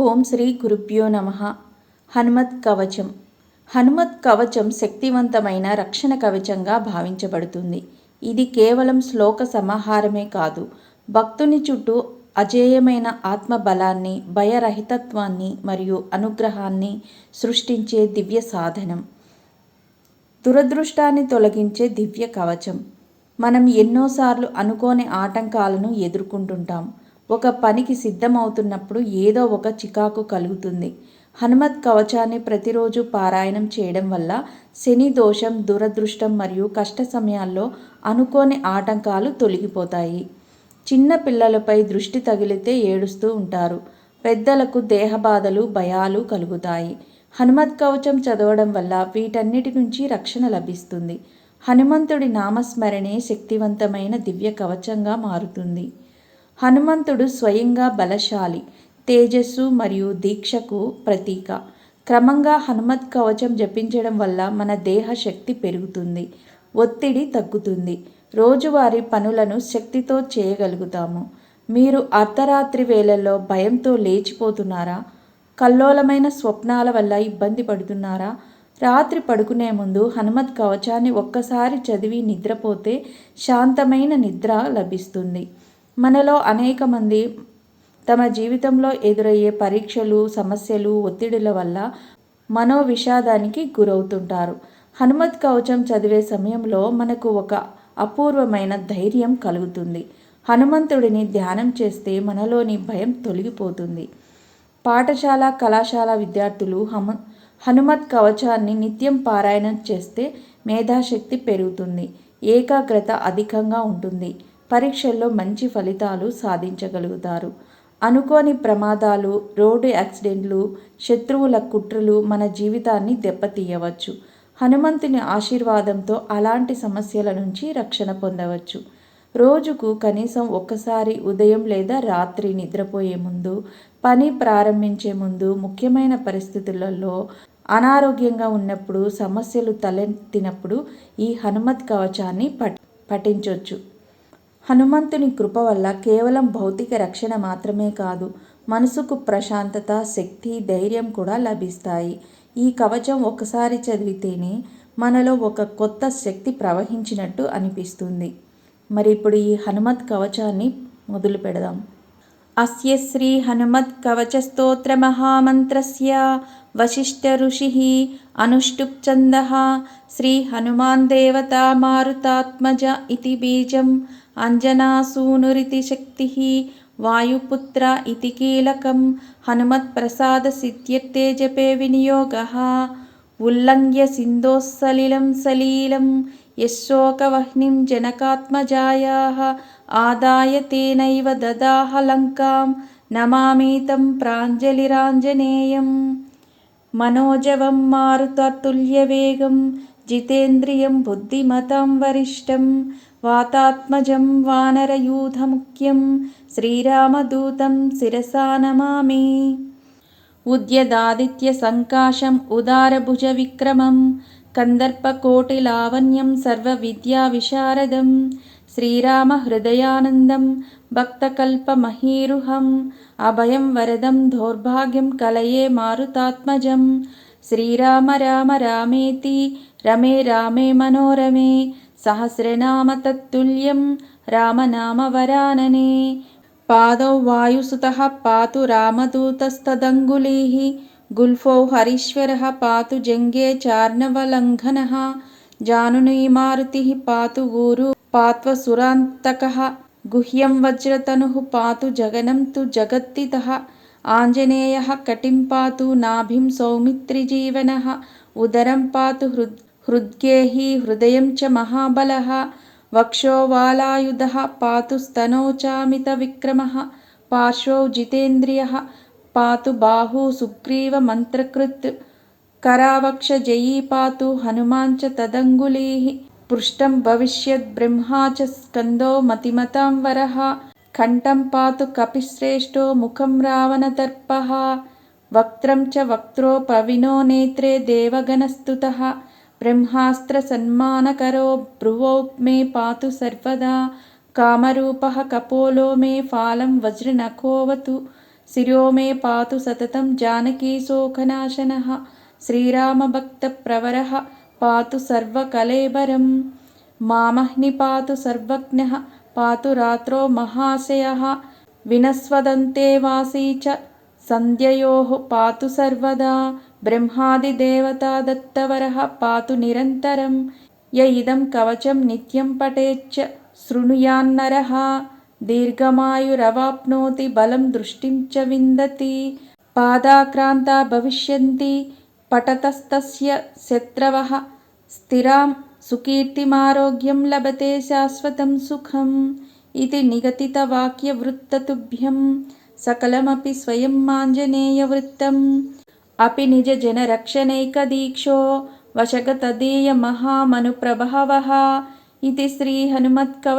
ఓం శ్రీ గురుభ్యో నమ. హనుమత్ కవచం. హనుమత్ కవచం శక్తివంతమైన రక్షణ కవచంగా భావించబడుతుంది. ఇది కేవలం శ్లోక సమాహారమే కాదు భక్తుని చుట్టూ అజేయమైన ఆత్మబలాన్ని భయరహితత్వాన్ని మరియు అనుగ్రహాన్ని సృష్టించే దివ్య సాధనం. దురదృష్టాన్ని తొలగించే దివ్య కవచం. మనం ఎన్నోసార్లు అనుకోని ఆటంకాలను ఎదుర్కొంటుంటాం. ఒక పనికి సిద్ధమవుతున్నప్పుడు ఏదో ఒక చికాకు కలుగుతుంది. హనుమత్ కవచాన్ని ప్రతిరోజు పారాయణం చేయడం వల్ల శని దోషం దురదృష్టం మరియు కష్ట సమయాల్లో అనుకోని ఆటంకాలు తొలగిపోతాయి. చిన్న పిల్లలపై దృష్టి తగిలితే ఏడుస్తూ ఉంటారు. పెద్దలకు దేహబాధలు భయాలు కలుగుతాయి. హనుమత్ కవచం చదవడం వల్ల వీటన్నిటి నుంచి రక్షణ లభిస్తుంది. హనుమంతుడి నామస్మరణే శక్తివంతమైన దివ్య కవచంగా మారుతుంది. హనుమంతుడు స్వయంగా బలశాలి తేజస్సు మరియు దీక్షకు ప్రతీక. క్రమంగా హనుమత్ కవచం జపించడం వల్ల మన దేహ శక్తి పెరుగుతుంది ఒత్తిడి తగ్గుతుంది. రోజువారీ పనులను శక్తితో చేయగలుగుతాము. మీరు అర్ధరాత్రి వేళల్లో భయంతో లేచిపోతున్నారా? కల్లోలమైన స్వప్నాల వల్ల ఇబ్బంది పడుతున్నారా? రాత్రి పడుకునే ముందు హనుమత్ కవచాన్ని ఒక్కసారి చదివి నిద్రపోతే శాంతమైన నిద్ర లభిస్తుంది. మనలో అనేక మంది తమ జీవితంలో ఎదురయ్యే పరీక్షలు సమస్యలు ఒత్తిడుల వల్ల మనోవిషాదానికి గురవుతుంటారు. హనుమత్ కవచం చదివే సమయంలో మనకు ఒక అపూర్వమైన ధైర్యం కలుగుతుంది. హనుమంతుడిని ధ్యానం చేస్తే మనలోని భయం తొలగిపోతుంది. పాఠశాల కళాశాల విద్యార్థులు హమ హనుమత్ కవచాన్ని నిత్యం పారాయణం చేస్తే మేధాశక్తి పెరుగుతుంది. ఏకాగ్రత అధికంగా ఉంటుంది. పరీక్షల్లో మంచి ఫలితాలు సాధించగలుగుతారు. అనుకోని ప్రమాదాలు రోడ్డు యాక్సిడెంట్లు శత్రువుల కుట్రలు మన జీవితాన్ని దెబ్బతీయవచ్చు. హనుమంతుని ఆశీర్వాదంతో అలాంటి సమస్యల నుంచి రక్షణ పొందవచ్చు. రోజుకు కనీసం ఒక్కసారి ఉదయం లేదా రాత్రి నిద్రపోయే ముందు పని ప్రారంభించే ముందు ముఖ్యమైన పరిస్థితులలో అనారోగ్యంగా ఉన్నప్పుడు సమస్యలు తలెత్తినప్పుడు ఈ హనుమత్ కవచాన్ని పఠించవచ్చు హనుమంతుని కృప వల్ల కేవలం భౌతిక రక్షణ మాత్రమే కాదు మనసుకు ప్రశాంతత శక్తి ధైర్యం కూడా లభిస్తాయి. ఈ కవచం ఒకసారి చదివితేనే మనలో ఒక కొత్త శక్తి ప్రవహించినట్టు అనిపిస్తుంది. మరి ఇప్పుడు ఈ హనుమత్ కవచాన్ని మొదలు పెడదాం అస్య శ్రీ హనుమత్ కవచ స్తోత్ర మహామంత్రస్య వశిష్ఠ ఋషి అనుష్టుప్ ఛంద శ్రీ హనుమాన్ దేవతా మారుతాత్మజ ఇది బీజం అంజనాసూనురితి శక్తి వాయుపుత్ర ఇతి కీలకం హనుమత్ప్రసాదసిద్ధ్యర్థే आदाय तेनैव ददाहलङ्कां नमामि तं प्राञ्जलिराञ्जनेयं मनोजवं मारुत्वातुल्यवेगं जितेन्द्रियं बुद्धिमतां वरिष्ठं वातात्मजं वानरयूथमुख्यं श्रीरामदूतं शिरसा नमामि। उद्यदादित्यसङ्काशम् उदारभुजविक्रमं कन्दर्पकोटिलावण्यं सर्वविद्याविशारदम् श्रीरामहृदयानन्दं भक्तकल्पमहीरुहम् अभयं वरदं दौर्भाग्यं कलये मारुतात्मजं। श्रीराम राम रामेति रमे रामे मनोरमे सहस्रनाम तत्तुल्यं रामनामवरानने। पादौ वायुसुतः पातु रामदूतस्तदङ्गुलीः गुल्फौ हरीश्वरः पातु जङ्गे चार्णवलङ्घनः जानुनी मारुतिः पातु गुरु पात्वसुरान्तकः गुह्यं वज्रतनुः पातु जगनं तु जगत्तितः आञ्जनेयः कटिं पातु नाभिं सौमित्रिजीवनः उदरं पातु हृद् हृद्गेही हृदयं च महाबलः वक्षोवालायुधः पातु स्तनौ चामितविक्रमः पार्श्वौ जितेन्द्रियः पातु बाहु सुग्रीवमन्त्रकृत् करावक्षजयी पातु हनुमान् च तदङ्गुलीः పృష్టం భవిష్యద్బ్రహ్మా చ స్కందో మతిమతాం వరః. కంఠం పాతు కపిశ్రేష్టో ముఖం రావణదర్పः. వక్త్రం చ వక్త్రో ప్రవినో నేత్రే దేవగణస్థుతః. బ్రహ్మాస్త్రసన్మానకరో భ్రువో మే పాతు సర్వదా. కామరూపः కపోలో మే ఫాలం వజ్రనఖోవతు. శిరో మే పాతు సతతం జానకీశోకనాశనः శ్రీరామభక్తప్రవరः. పాతు సర్వకలేబరం. మామహ్ని పాతు సర్వజ్ఞ పాతు రాత్రో మహాశయ. వినస్వదంతే వాసీ చ సంధ్యయో పాతు సర్వదా. బ్రహ్మాదిదేవతా దత్తవరः పాతు నిరంతరం. య ఇదం కవచం నిత్యం పటేచ్చ శృణుయాన్నర. దీర్ఘమాయురవాప్నోతి బలం దృష్టిం చ విందతి. పాదాక్రాంత భవిష్యంతి. पठतस्तस्य शत्रवः स्थिरां सुकीर्तिमारोग्यं लभते शाश्वतं सुखम् इति निगदितवाक्यवृत्ततुभ्यं सकलमपि स्वयं माञ्जनेयवृत्तम् अपि निजजनरक्षणैकदीक्षो वशगतदेयमहामनुप्रभावः इति श्रीहनुमत्कव